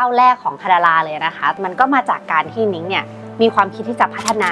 ก้าวแรกของคาดาราเลยนะคะ มันก็มาจากการที่นิ้งเนี่ยมีความคิดที่จะพัฒนา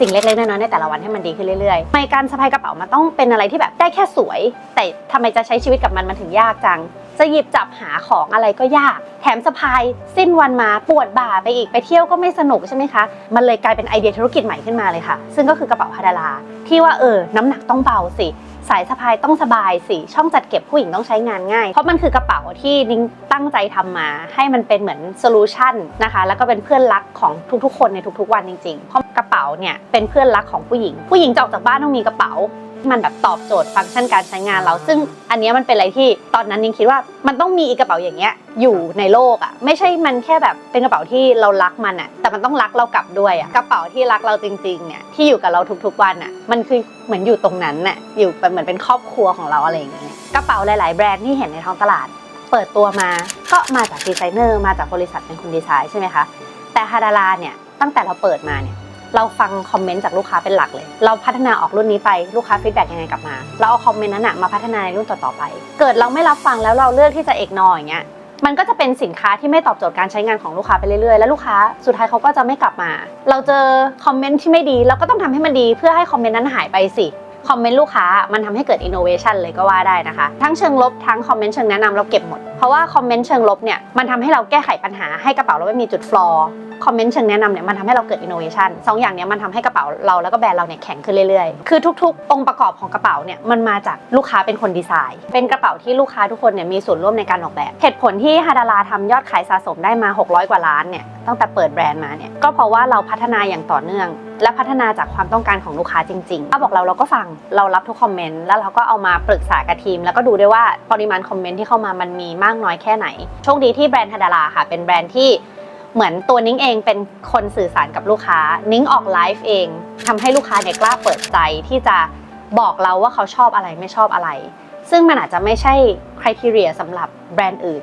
สิ่งเล็กๆน้อยๆในแต่ละวันให้มันดีขึ้นเรื่อยๆไมการสะพายกระเป๋ามันต้องเป็นอะไรที่แบบได้แค่สวย แต่ทำไมจะใช้ชีวิตกับมันมันถึงยากจัง จะหยิบจับหาของอะไรก็ยาก แถมสะพายสิ้นวันมาปวดบ่าไปอีกไปเที่ยวก็ไม่สนุกใช่ไหมคะ มันเลยกลายเป็นไอเดียธุรกิจใหม่ขึ้นมาเลยค่ะ ซึ่งก็คือกระเป๋าฮาดาราที่ว่าเออ น้ำหนักต้องเบาสิ สายสะพายต้องสบายสิ ช่องจัดเก็บผู้หญิงต้องใช้งานง่าย เพราะมันคือกระเป๋าที่นิ้งตั้งใจทำมา ให้มันเป็นเหมือนโซลูชันนะคะ แล้วก็เป็นเพื่อนรักของทุกๆ คนในทุกๆ วันจริงๆ เพราะกระเป๋าเนี่ยเป็นเพื่อนรักของผู้หญิง ผู้หญิงจะออกจากบ้านต้องมีกระเป๋า มันแบบตอบโจทย์ฟังก์ชันการใช้งานเรา ซึ่งอันนี้มันเป็นอะไรที่ตอนนั้นนิ้งคิดว่ามันต้องมีกระเป๋าอย่างเงี้ยอยู่ในโลกอะไม่ใช่มันแค่แบบเป็นกระเป๋าที่เรารักมันอะแต่มันต้องรักเรากลับด้วยอะกระเป๋าที่รักเราจริงๆเนี่ยที่อยู่กับเราทุกๆวันอะมันคือเหมือนอยู่ตรงนั้นน่ะอยู่เป็นเหมือนเป็นครอบครัวของเราอะไรอย่างเงี้ยกระเป๋าหลาย ๆ แบรนด์ที่เห็นในท้องตลาด เปิดตัวมาก็มาจากดีไซเนอร์มาจากบริษัทเป็นคนดีไซน์ใช่ไหมคะแต่ฮาดาราเนี่ยตั้งแต่เราเปิดมาเนี่ย เราฟังคอมเมนต์จากลูกค้าเป็นหลักเลย เราพัฒนาออกรุ่นนี้ไปลูกค้าฟีดแบ็กยังไงกลับมา เราเอาคอมเมนต์นั้นอะมาพัฒนาในรุ่นต่อๆไป เกิดเราไม่รับฟังแล้วเราเลือกที่จะเอกนออย่างเงี้ยมันก็จะเป็นสินค้าที่ไม่ตอบโจทย์การใช้งานของลูกค้าไปเรื่อยๆ แล้วลูกค้าสุดท้ายเขาก็จะไม่กลับมา เราเจอคอมเมนต์ที่ไม่ดีเราก็ต้องทำให้มันดีเพื่อให้คอมเมนต์นั้นหายไปสิ คอมเมนต์ลูกค้ามันทำให้เกิด innovation เลยก็ว่าได้นะคะ ทั้งเชิงลบทั้งคอมเมนต์เชิงแนะนำเราเก็บหมด เพราะว่าคอมเมนต์เชิงลบเนี่ยมันทำให้เราแก้ไขปัญหาให้กระเป๋าเราไม่มีจุดฟลอร์คอมเมนต์เชิงแนะนำเนี่ยมันทำให้เราเกิด innovation สองอย่างเนี้ยมันทำให้กระเป๋าเราแล้วก็แบรนด์เราเนี่ยแข็งขึ้นเรื่อยๆ คือทุกๆ องค์ประกอบของกระเป๋าเนี่ยมันมาจากลูกค้าเป็นคนดีไซน์ เป็นกระเป๋าที่ลูกค้าทุกคนเนี่ยมีส่วนร่วมในการออกแบบ เหตุผลที่ฮาดาราทำยอดขายสะสมได้มา 600 กว่าล้านเนี่ยตั้งแต่เปิดแบรนด์มาเนี่ยก็เพราะว่าเราพัฒนาอย่างต่อเนื่อง และพัฒนาจากความต้องการของลูกค้าจริงๆ ถ้าบอกเราเราก็ฟังเรารับทุกคอมเมนต์แล้วเราก็เอามาปรึกษากับทีม แล้วก็ดูด้วยว่าปริมาณคอมเมนต์ที่เข้ามามันมีมากน้อยแค่ไหน โชคดีที่แบรนด์ฮาดาราค่ะ เป็นแบรนด์ที่เหมือนตัวนิ้งเองเป็นคนสื่อสารกับลูกค้า นิ้งออกไลฟ์เองทำให้ลูกค้าเนี่ยกล้าเปิดใจที่จะบอกเราว่าเขาชอบอะไรไม่ชอบอะไร ซึ่งมันอาจจะไม่ใช่คุณทีเรียสำหรับแบรนด์อื่น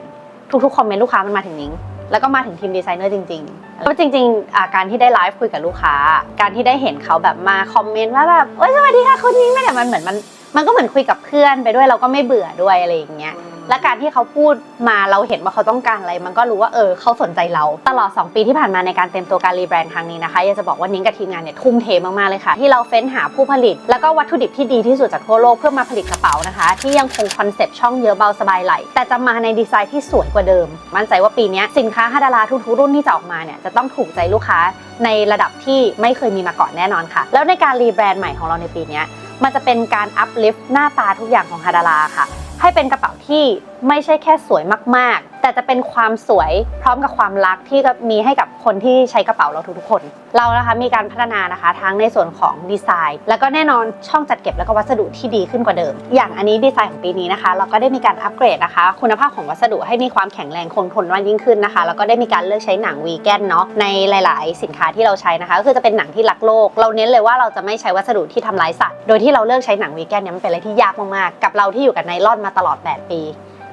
ทุกๆคอมเมนต์ลูกค้ามันมาถึงนิ้ง แล้วก็มาถึงทีมดีไซเนอร์จริงๆแล้วจริงๆอ่าการที่ได้ไลฟ์คุยกับลูกค้า การที่ได้เห็นเขาแบบมาคอมเมนต์ว่าแบบโอ๊ยสวัสดีค่ะคุณนิ้งไม่แต่มันเหมือนมันมันก็เหมือนคุยกับเพื่อนไปด้วยเราก็ไม่เบื่อด้วยอะไรอย่างเงี้ย และการที่เขาพูดมาเราเห็นว่าเขาต้องการอะไร มันก็รู้ว่าเออเขาสนใจเรา ตลอด 2 ปีที่ผ่านมาในการเตรียมตัวการรีแบรนด์ครั้งนี้นะคะอยากจะบอกว่านิ้งกับทีมงานเนี่ยทุ่มเทมากๆเลยค่ะ ที่เราเฟ้นหาผู้ผลิต แล้วก็วัตถุดิบที่ดีที่สุดจากทั่วโลกเพื่อมาผลิตกระเป๋านะคะ ที่ยังคงคอนเซ็ปต์ช่องเยอะเบาสบายไหลแต่จะมาในดีไซน์ที่สวยกว่าเดิม มั่นใจว่าปีนี้สินค้าฮาดาราทุกๆรุ่นที่จะออกมาเนี่ยจะต้องถูกใจลูกค้าในระดับที่ไม่เคยมีมาก่อนแน่นอนค่ะ แล้วในการรีแบรนด์ใหม่ของเราในปีนี้มันจะเป็นการอัพลิฟต์หน้าตาทุกอย่างของฮาดาราค่ะ ให้เป็นกระเป๋าที่ไม่ใช่แค่สวยมากๆ แต่จะเป็นความสวยพร้อมกับความรักที่มีให้กับคนที่ใช้กระเป๋าเราทุกๆคน เรานะคะมีการพัฒนานะคะทั้งในส่วนของดีไซน์ แล้วก็แน่นอนช่องจัดเก็บแล้วก็วัสดุที่ดีขึ้นกว่าเดิม อย่างอันนี้ดีไซน์ของปีนี้นะคะ เราก็ได้มีการอัปเกรดนะคะ คุณภาพของวัสดุให้มีความแข็งแรงคงทนมากยิ่งขึ้นนะคะ แล้วก็ได้มีการเลือกใช้หนังวีแกนเนาะในหลาย ๆ สินค้าที่เราใช้นะคะก็คือจะเป็นหนังที่รักโลก เราเน้นเลยว่าเราจะไม่ใช้วัสดุที่ทำร้ายสัตว์โดยที่เราเลือกใช้หนังวีแกนเนี่ยมันเป็นอะไรที่ยากมาก ๆ กับเราที่อยู่กับไนลอนมาตลอด 8 ปี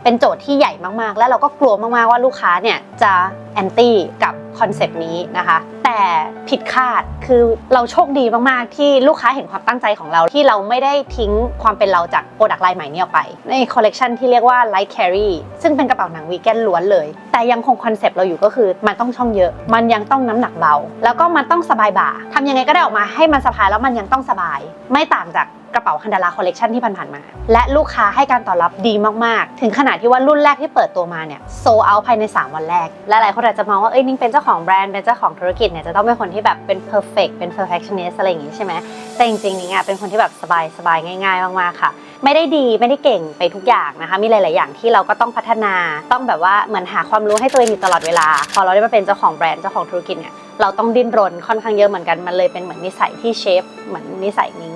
เป็นโจทย์ที่ใหญ่มากๆ และเราก็กลัวมากๆว่าลูกค้าเนี่ยจะแอนตี้กับคอนเซปต์นี้นะคะ แต่ผิดคาดคือเราโชคดีมากๆ ที่ลูกค้าเห็นความตั้งใจของเราที่เราไม่ได้ทิ้งความเป็นเราจากโปรดักต์ไลน์ใหม่นี้ออกไป ในคอลเลกชันที่เรียกว่า Light Carry ซึ่งเป็นกระเป๋าหนังวีแกนล้วนเลย แต่ยังคงคอนเซปต์เราอยู่ก็คือมันต้องช่องเยอะ มันยังต้องน้ำหนักเบา แล้วก็มันต้องสบายบ่าทำยังไงก็ได้ออกมาให้มันสะพายแล้วมันยังต้องสบาย ไม่ต่างจาก กระเป๋าคันดาราคอลเลกชันที่ผ่านๆมา และลูกค้าให้การตอบรับดีมากๆ ถึงขนาดที่ว่ารุ่นแรกที่เปิดตัวมาเนี่ยโซเอาภายใน 3 วันแรก และหลายคนอาจจะมองว่าเอ้ยนิ้งเป็นเจ้าของแบรนด์เป็นเจ้าของธุรกิจเนี่ยจะต้องเป็นคนที่แบบเป็น perfect เป็น perfectionist อะไรอย่างงี้ใช่ไหมแต่จริงๆนิ้งอะเป็นคนที่แบบสบายๆง่าย ๆ มากๆค่ะ ไม่ได้ดีไม่ได้เก่งไปทุกอย่างนะคะ มีหลาย ๆ อย่างที่เราก็ต้องพัฒนาต้องแบบว่าเหมือนหาความรู้ให้ตัวเองอยู่ตลอดเวลา พอเราได้มาเป็นเจ้าของแบรนด์เจ้าของธุรกิจเนี่ยเราต้องดิ้นรนค่อนข้างเยอะเหมือนกันมันเลยเป็นเหมือนนิสัยที่เชฟเหมือนนิสัยนิ้ง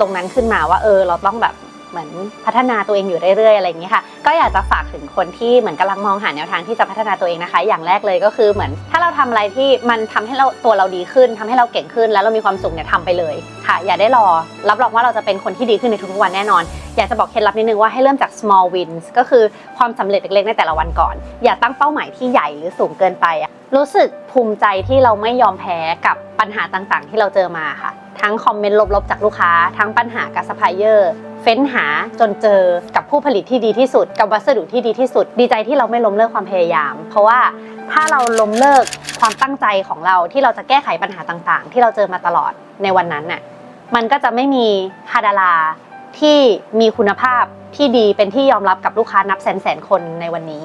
ตรงนั้นขึ้นมาว่าเออเราต้องแบบเหมือนพัฒนาตัวเองอยู่เรื่อยๆอะไรอย่างนี้ค่ะ ก็อยากจะฝากถึงคนที่เหมือนกำลังมองหาแนวทางที่จะพัฒนาตัวเองนะคะ อย่างแรกเลยก็คือเหมือน ถ้าเราทำอะไรที่มันทำให้เราตัวเราดีขึ้นทำให้เราเก่งขึ้น แล้วเรามีความสุขเนี่ยทำไปเลยค่ะ อย่าได้รอ รับรองว่าเราจะเป็นคนที่ดีขึ้นในทุกๆวันแน่นอน อยากจะบอกเคล็ดลับนิดนึงว่าให้เริ่มจาก small wins ก็คือความสำเร็จเล็กๆในแต่ละวันก่อน อย่าตั้งเป้าหมายที่ใหญ่หรือสูงเกินไปอะรู้สึกภูมิใจที่เราไม่ยอมแพ้กับปัญหาต่างๆ ที่เราเจอมาค่ะ ทั้งคอมเมนต์ลบๆจากลูกค้า ทั้งปัญหากับซัพพลายเออร์เฟ้นหาจนเจอกับผู้ผลิตที่ดีที่สุด กับวัสดุที่ดีที่สุด ดีใจที่เราไม่ล้มเลิกความพยายาม เพราะว่าถ้าเราล้มเลิกความตั้งใจของเราที่เราจะแก้ไขปัญหาต่างๆ ที่เราเจอมาตลอดในวันนั้นน่ะมันก็จะไม่มีฮาดาราที่มีคุณภาพที่ดีเป็นที่ยอมรับกับลูกค้านับแสนแสนคนในวันนี้